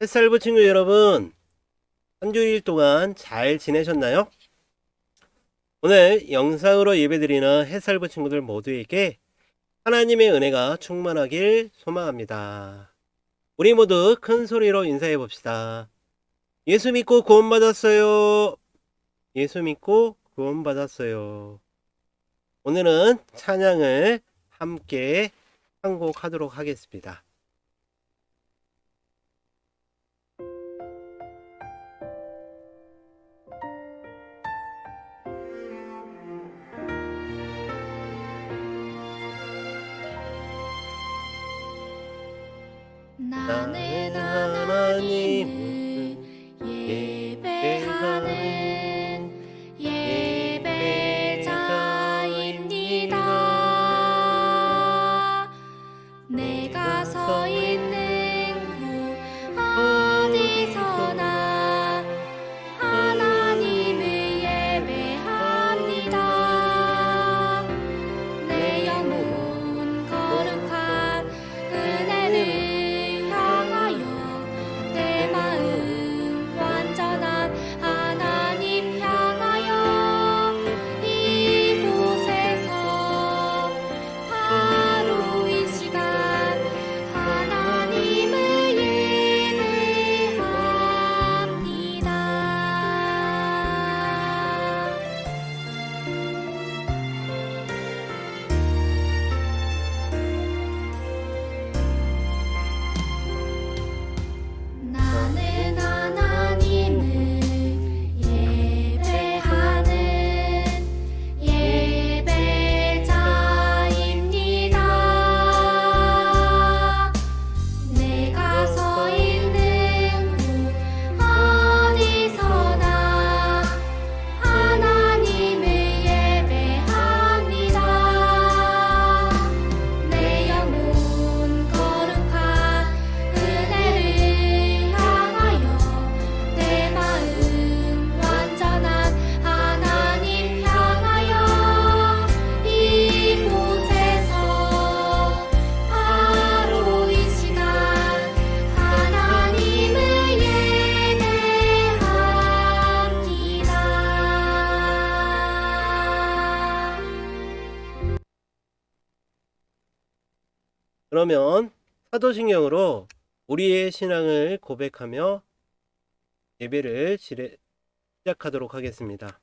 햇살부 친구 여러분, 한 주일 동안 잘 지내셨나요? 오늘 영상으로 예배드리는 햇살부 친구들 모두에게 하나님의 은혜가 충만하길 소망합니다. 우리 모두 큰 소리로 인사해 봅시다. 예수 믿고 구원받았어요. 예수 믿고 구원받았어요. 오늘은 찬양을 함께 한 곡 하도록 하겠습니다. 나는 하나님을 그러면 사도신경으로 우리의 신앙을 고백하며 예배를 시작하도록 하겠습니다.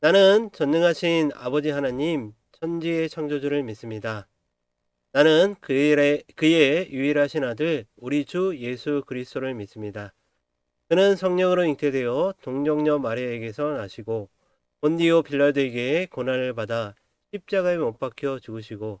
나는 전능하신 아버지 하나님 천지의 창조주를 믿습니다. 나는 그의, 그의 유일하신 아들 우리 주 예수 그리스도를 믿습니다. 그는 성령으로 잉태되어 동정녀 마리아에게서 나시고 본디오 빌라드에게 고난을 받아 십자가에 못 박혀 죽으시고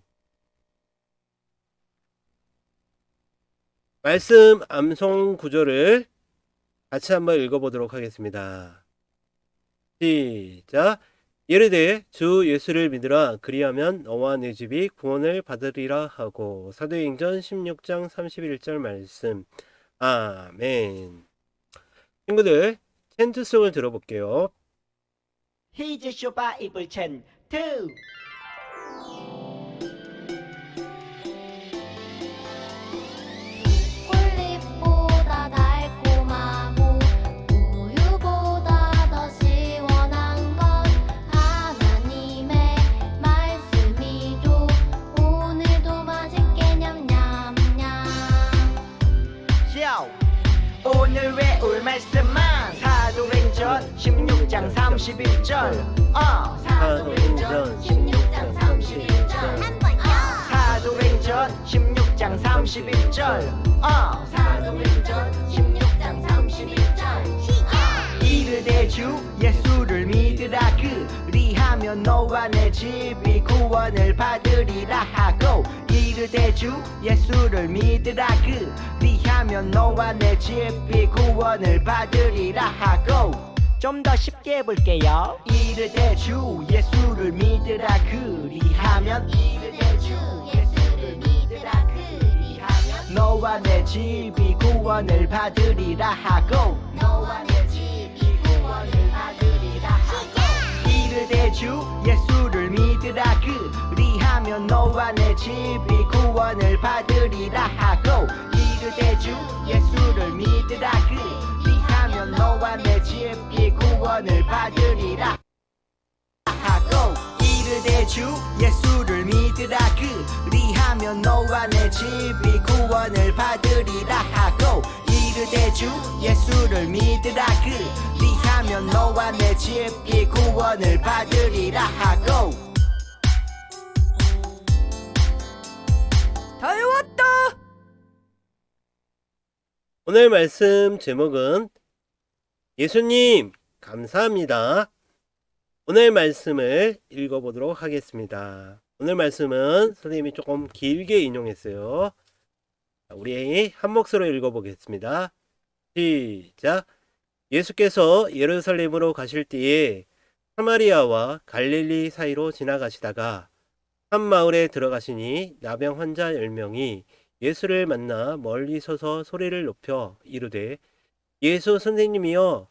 말씀 암송 구절을 같이 한번 읽어보도록 하겠습니다. 시작. 예르되 주 예수를 믿으라 그리하면 너와 네 집이 구원을 받으리라 하고 사도행전 16장 31절 말씀. 아멘. 친구들 챈트송을 들어볼게요. Bible chant two. 꿀잎보 31절. 어. 사도행전 16장 31절 한 번요 사도행전 16장 31절. 어. 사도행전 16장 31절 시작 이르되 주 예수를 믿으라 그리하면 너와 내 집이 구원을 받으리라 하고 이르되 주 예수를 믿으라 그리하면 너와 내 집이 구원을 받으리라 하고 좀 더 쉽게 해볼게요. 이르되 주 예수를 믿으라 그리하면 이르되 주 예수를 믿으라 그리하면 너와 내 집이 구원을 받으리라 하고 너와 내 집이 구원을 받으리라 하고 이르되 주 예수를 믿으라 그리하면 너와 내 집이 구원을 받으리라 하고 이르되 주 예수를 믿으라 그 리하면 너와 내 집이 구원을 받으리라. 하고 이르되 주 예수를 믿으라. 그리하면 너와 내 집이 구원을 받으리라. 하고 이르되 주 예수를 믿으라. 그리하면 너와 내 집이 구원을 받으리라. 하고 다 외웠다. 오늘 말씀 제목은 예수님 감사합니다. 오늘 말씀을 읽어보도록 하겠습니다. 오늘 말씀은 선생님이 조금 길게 인용했어요. 자, 우리 한 목소리로 읽어보겠습니다. 시작. 예수께서 예루살렘으로 가실 때에 사마리아와 갈릴리 사이로 지나가시다가 한 마을에 들어가시니 나병 환자 10명이 예수를 만나 멀리 서서 소리를 높여 이르되 예수 선생님이여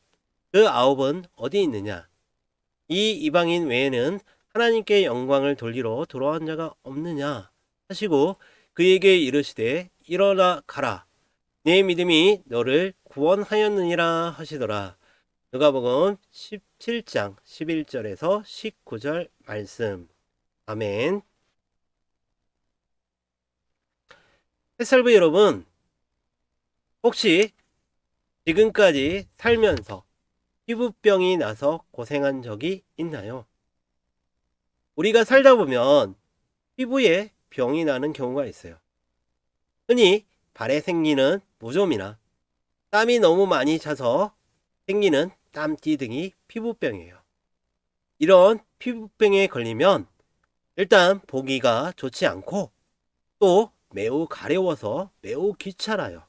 그 아홉은 어디 있느냐? 이 이방인 외에는 하나님께 영광을 돌리러 돌아온 자가 없느냐? 하시고 그에게 이르시되 일어나 가라. 내 믿음이 너를 구원하였느니라 하시더라. 누가복음 17장 11절에서 19절 말씀. 아멘. 해설부 여러분 혹시 지금까지 살면서 피부병이 나서 고생한 적이 있나요? 우리가 살다 보면 피부에 병이 나는 경우가 있어요. 흔히 발에 생기는 무좀이나 땀이 너무 많이 차서 생기는 땀띠 등이 피부병이에요. 이런 피부병에 걸리면 일단 보기가 좋지 않고 또 매우 가려워서 매우 귀찮아요.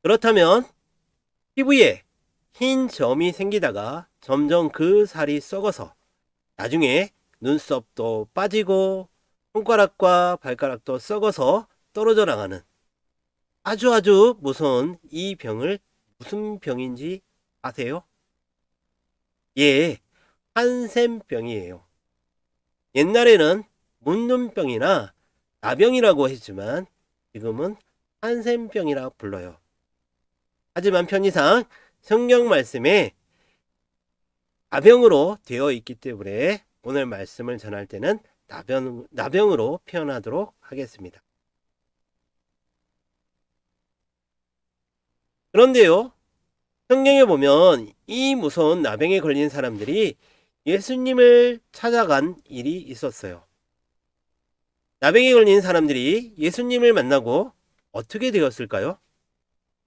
그렇다면 피부에 흰 점이 생기다가 점점 그 살이 썩어서 나중에 눈썹도 빠지고 손가락과 발가락도 썩어서 떨어져 나가는 아주 아주 무서운 이 병을 무슨 병인지 아세요? 예, 한센병이에요. 옛날에는 문눈병이나 나병이라고 했지만 지금은 한센병이라 불러요. 하지만 편의상 성경 말씀에 나병으로 되어 있기 때문에 오늘 말씀을 전할 때는 나병, 나병으로 표현하도록 하겠습니다. 그런데요, 성경에 보면 이 무서운 나병에 걸린 사람들이 예수님을 찾아간 일이 있었어요. 나병에 걸린 사람들이 예수님을 만나고 어떻게 되었을까요?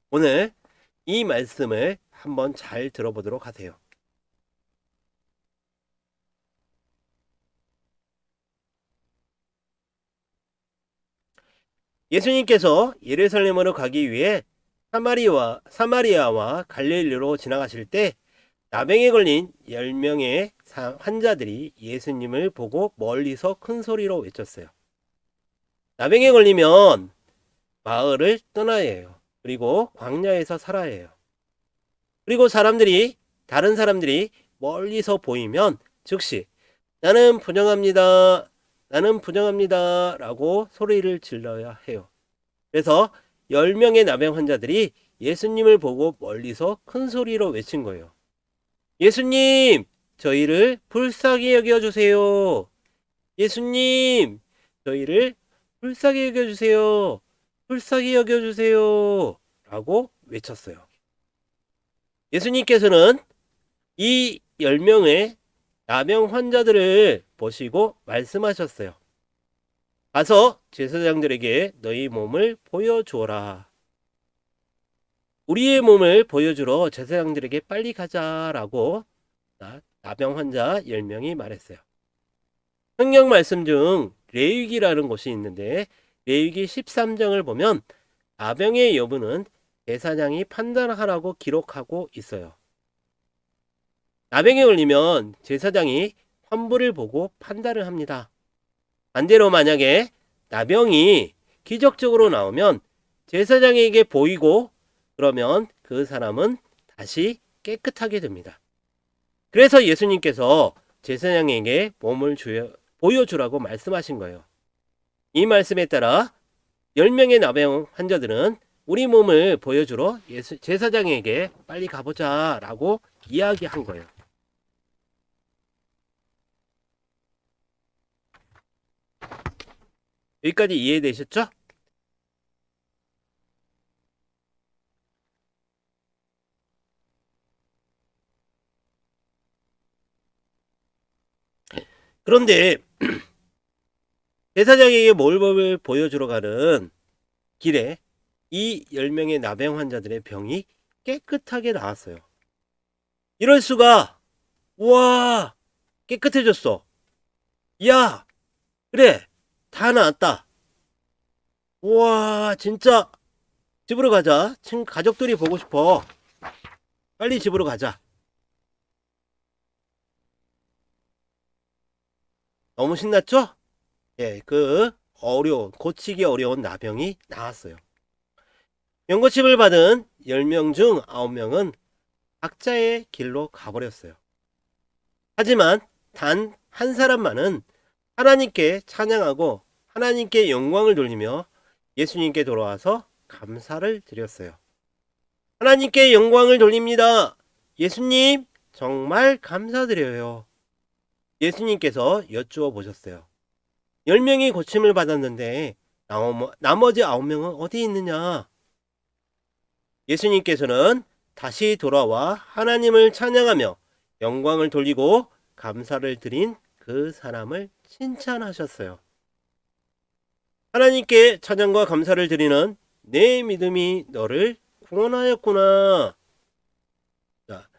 오늘 이 말씀을 한번 잘 들어보도록 하세요. 예수님께서 예루살렘으로 가기 위해 사마리와, 사마리아와 갈릴리로 지나가실 때 나병에 걸린 10명의 환자들이 예수님을 보고 멀리서 큰 소리로 외쳤어요. 나병에 걸리면 마을을 떠나야 해요. 그리고 광야에서 살아야 해요. 그리고 사람들이 다른 사람들이 멀리서 보이면 즉시 나는 부정합니다. 나는 부정합니다. 라고 소리를 질러야 해요. 그래서 10명의 나병 환자들이 예수님을 보고 멀리서 큰 소리로 외친 거예요. 예수님, 저희를 불쌍히 여겨주세요. 예수님, 저희를 불쌍히 여겨주세요. 불쌍히 여겨주세요. 라고 외쳤어요. 예수님께서는 이 10명의 나병 환자들을 보시고 말씀하셨어요. 가서 제사장들에게 너희 몸을 보여주어라. 우리의 몸을 보여주러 제사장들에게 빨리 가자라고 나- 나병 환자 10명이 말했어요. 성경 말씀 중 레위기라는 곳이 있는데 레위기 13장을 보면 나병의 여부는 제사장이 판단하라고 기록하고 있어요. 나병에 걸리면 제사장이 환부를 보고 판단을 합니다. 반대로 만약에 나병이 기적적으로 나오면 제사장에게 보이고 그러면 그 사람은 다시 깨끗하게 됩니다. 그래서 예수님께서 제사장에게 몸을 주여, 보여주라고 말씀하신 거예요. 이 말씀에 따라 10명의 나병 환자들은 우리 몸을 보여주러 예수, 제사장에게 빨리 가보자 라고 이야기한 거예요. 여기까지 이해되셨죠? 그런데 제사장에게 몰법을 보여주러 가는 길에 이 10명의 나병 환자들의 병이 깨끗하게 나왔어요. 이럴 수가! 우와! 깨끗해졌어. 야! 그래! 다 나았다. 우와, 진짜! 집으로 가자. 친 가족들이 보고 싶어. 빨리 집으로 가자. 너무 신났죠? 예, 그 어려운, 고치기 어려운 나병이 나왔어요. 연고침을 받은 10명 중 9명은 각자의 길로 가버렸어요. 하지만 단 한 사람만은 하나님께 찬양하고 하나님께 영광을 돌리며 예수님께 돌아와서 감사를 드렸어요. 하나님께 영광을 돌립니다. 예수님, 정말 감사드려요. 예수님께서 여쭈어 보셨어요. 10명이 고침을 받았는데 나머- 나머지 9명은 어디 있느냐? 예수님께서는 다시 돌아와 하나님을 찬양하며 영광을 돌리고 감사를 드린 그 사람을 칭찬하셨어요. 하나님께 찬양과 감사를 드리는 내 믿음이 너를 구원하였구나. 자,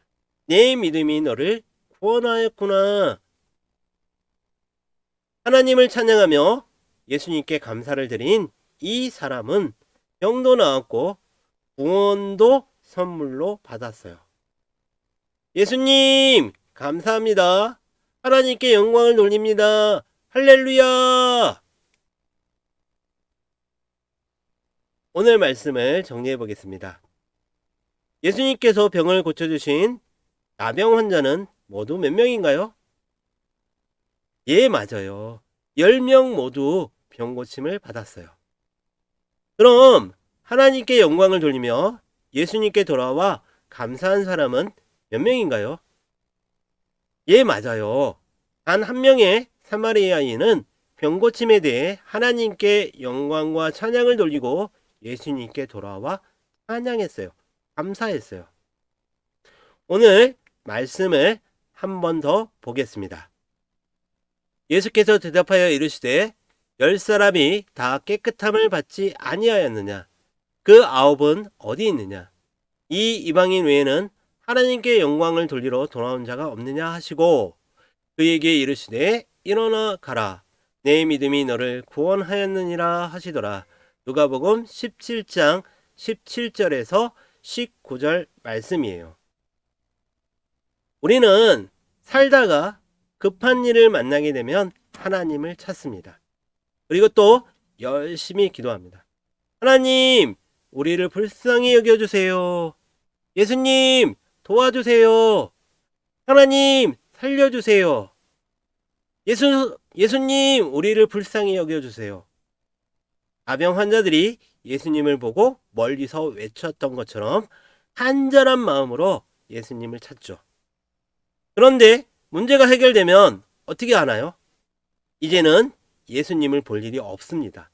내 믿음이 너를 구원하였구나. 하나님을 찬양하며 예수님께 감사를 드린 이 사람은 병도 나았고 구원도 선물로 받았어요. 예수님, 감사합니다. 하나님께 영광을 돌립니다. 할렐루야! 오늘 말씀을 정리해 보겠습니다. 예수님께서 병을 고쳐주신 나병 환자는 모두 몇 명인가요? 예, 맞아요. 10명 모두 병 고침을 받았어요. 그럼 하나님께 영광을 돌리며 예수님께 돌아와 감사한 사람은 몇 명인가요? 예, 맞아요. 단 한 명의 사마리아인은 병고침에 대해 하나님께 영광과 찬양을 돌리고 예수님께 돌아와 찬양했어요. 감사했어요. 오늘 말씀을 한 번 더 보겠습니다. 예수께서 대답하여 이르시되 열 사람이 다 깨끗함을 받지 아니하였느냐 그 아홉은 어디 있느냐 이 이방인 외에는 하나님께 영광을 돌리러 돌아온 자가 없느냐 하시고 그에게 이르시되 일어나 가라 내 믿음이 너를 구원하였느니라 하시더라 누가복음 17장 17절에서 19절 말씀이에요. 우리는 살다가 급한 일을 만나게 되면 하나님을 찾습니다. 그리고 또 열심히 기도합니다. 하나님, 우리를 불쌍히 여겨주세요. 예수님, 도와주세요. 하나님, 살려주세요. 예수, 예수님, 우리를 불쌍히 여겨주세요. 아병 환자들이 예수님을 보고 멀리서 외쳤던 것처럼 간절한 마음으로 예수님을 찾죠. 그런데 문제가 해결되면 어떻게 하나요? 이제는 예수님을 볼 일이 없습니다.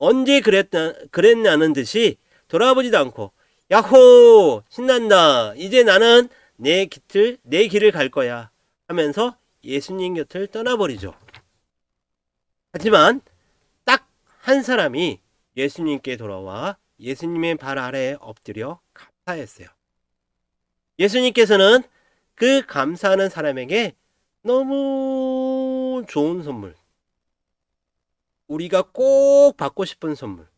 언제 그랬나, 그랬냐는 듯이 돌아보지도 않고, 야호! 신난다! 이제 나는 내 깃을 내 길을 갈 거야 하면서 예수님 곁을 떠나버리죠. 하지만 딱 한 사람이 예수님께 돌아와 예수님의 발 아래에 엎드려 감사했어요. 예수님께서는 그 감사하는 사람에게 너무 좋은 선물, 우리가 꼭 받고 싶은 선물,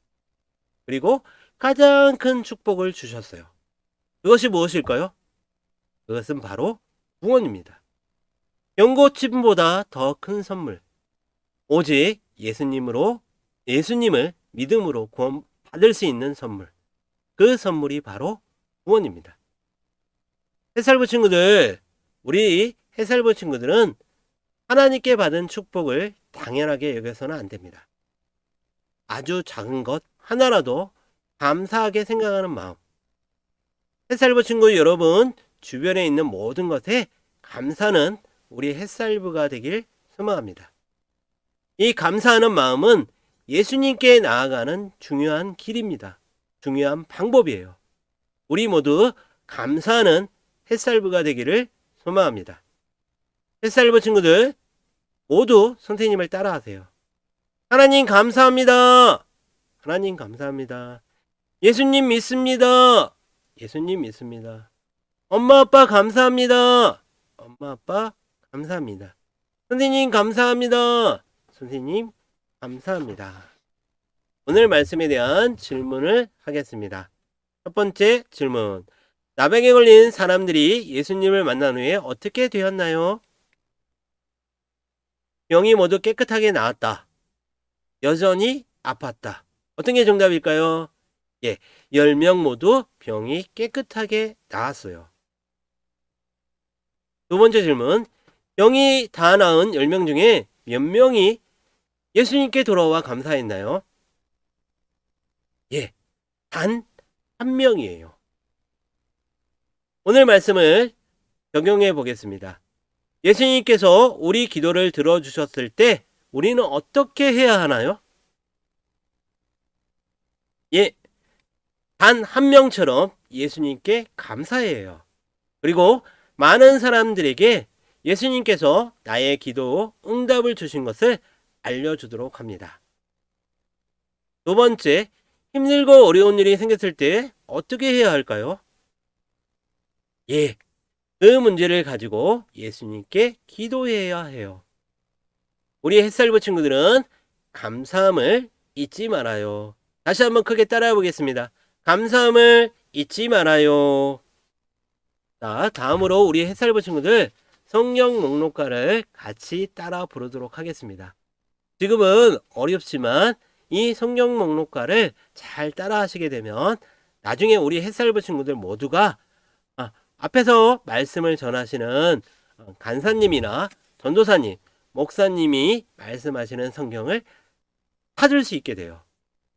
그리고 가장 큰 축복을 주셨어요. 그것이 무엇일까요? 그것은 바로 구원입니다. 연고침보다 더 큰 선물. 오직 예수님으로, 예수님을 믿음으로 구원 받을 수 있는 선물. 그 선물이 바로 구원입니다. 해살부 친구들, 우리 해살부 친구들은 하나님께 받은 축복을 당연하게 여겨서는 안 됩니다. 아주 작은 것 하나라도 감사하게 생각하는 마음. 햇살부 친구 여러분, 주변에 있는 모든 것에 감사는 우리 햇살부가 되길 소망합니다. 이 감사하는 마음은 예수님께 나아가는 중요한 길입니다. 중요한 방법이에요. 우리 모두 감사하는 햇살부가 되기를 소망합니다. 햇살부 친구들 모두 선생님을 따라하세요. 하나님 감사합니다. 하나님 감사합니다. 예수님 믿습니다. 예수님 믿습니다. 엄마 아빠 감사합니다. 엄마 아빠 감사합니다. 선생님 감사합니다. 선생님 감사합니다. 오늘 말씀에 대한 질문을 하겠습니다. 첫 번째 질문. 나병에 걸린 사람들이 예수님을 만난 후에 어떻게 되었나요? 병이 모두 깨끗하게 나았다. 여전히 아팠다. 어떤 게 정답일까요? 예, 10명 모두 병이 깨끗하게 나았어요. 두 번째 질문. 병이 다 나은 10명 중에 몇 명이 예수님께 돌아와 감사했나요? 예, 단 한 명이에요. 오늘 말씀을 적용해 보겠습니다. 예수님께서 우리 기도를 들어주셨을 때 우리는 어떻게 해야 하나요? 예, 단 한 명처럼 예수님께 감사해요. 그리고 많은 사람들에게 예수님께서 나의 기도 응답을 주신 것을 알려주도록 합니다. 두 번째, 힘들고 어려운 일이 생겼을 때 어떻게 해야 할까요? 예, 그 문제를 가지고 예수님께 기도해야 해요. 우리 햇살부 친구들은 감사함을 잊지 말아요. 다시 한번 크게 따라해 보겠습니다. 감사함을 잊지 말아요. 자, 다음으로 우리 햇살부 친구들 성령 목록가를 같이 따라 부르도록 하겠습니다. 지금은 어렵지만 이 성령 목록가를 잘 따라 하시게 되면 나중에 우리 햇살부 친구들 모두가 아, 앞에서 말씀을 전하시는 어, 간사님이나 전도사님, 목사님이 말씀하시는 성경을 찾을 수 있게 돼요.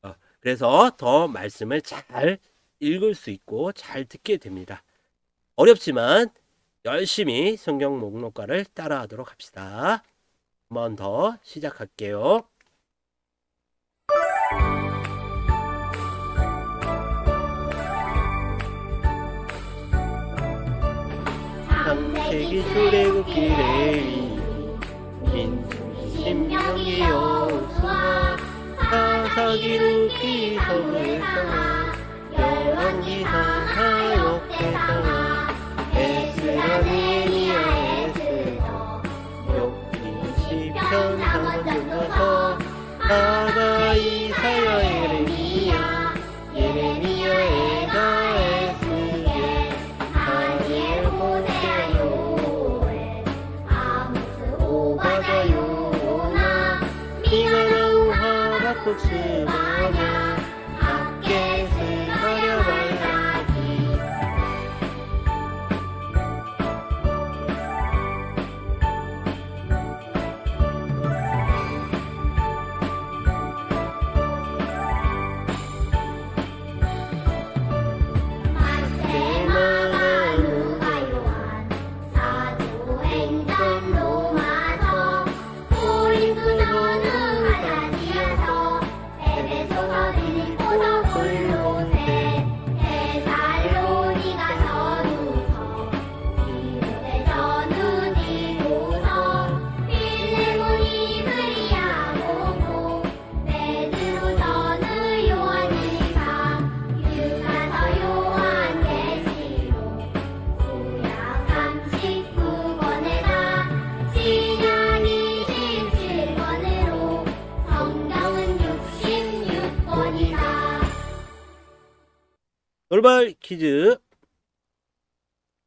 어, 그래서 더 말씀을 잘 읽을 수 있고 잘 듣게 됩니다. 어렵지만 열심히 성경 목록가를 따라하도록 합시다. 한 번 더 시작할게요. 세기 출애굽기 레위 신명기 여호수아 사사기 루키 서울성아 돌발 퀴즈.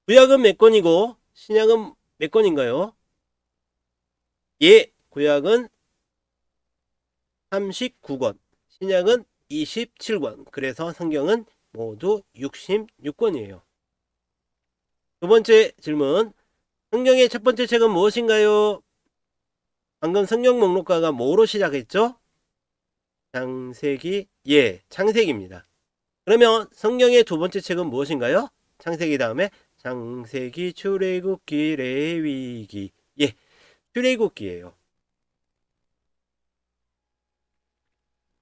구약은 몇 권이고 신약은 몇 권인가요? 예, 구약은 39권, 신약은 27권. 그래서 성경은 모두 66권이에요. 두 번째 질문. 성경의 첫 번째 책은 무엇인가요? 방금 성경 목록가가 뭐로 시작했죠? 창세기, 예, 창세기입니다. 그러면 성경의 두 번째 책은 무엇인가요? 창세기 다음에 창세기, 출애굽기, 레위기. 예, 출애굽기예요.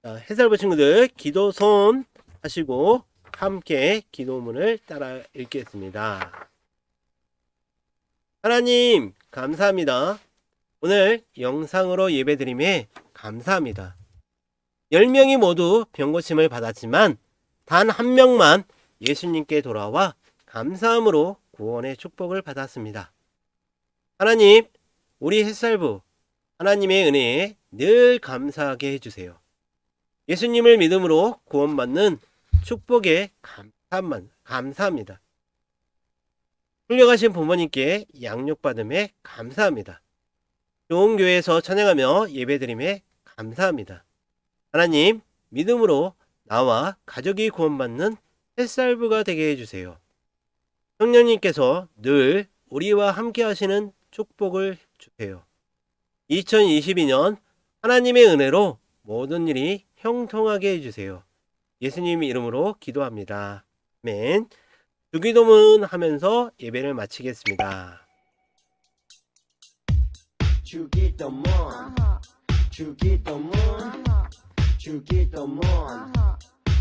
자, 해설부 친구들 기도 손 하시고 함께 기도문을 따라 읽겠습니다. 하나님, 감사합니다. 오늘 영상으로 예배드림에 감사합니다. 10명이 모두 병고침을 받았지만 단 한 명만 예수님께 돌아와 감사함으로 구원의 축복을 받았습니다. 하나님, 우리 햇살부 하나님의 은혜에 늘 감사하게 해주세요. 예수님을 믿음으로 구원받는 축복에 감사만, 감사합니다. 훌륭하신 부모님께 양육받음에 감사합니다. 좋은 교회에서 찬양하며 예배드림에 감사합니다. 하나님, 믿음으로 나와 가족이 구원받는 햇살부가 되게 해주세요. 성령님께서 늘 우리와 함께 하시는 축복을 주세요. 2022년 하나님의 은혜로 모든 일이 형통하게 해주세요. 예수님 이름으로 기도합니다. 아멘. 주기도문 하면서 예배를 마치겠습니다. 주기도문 주기도문 주기도문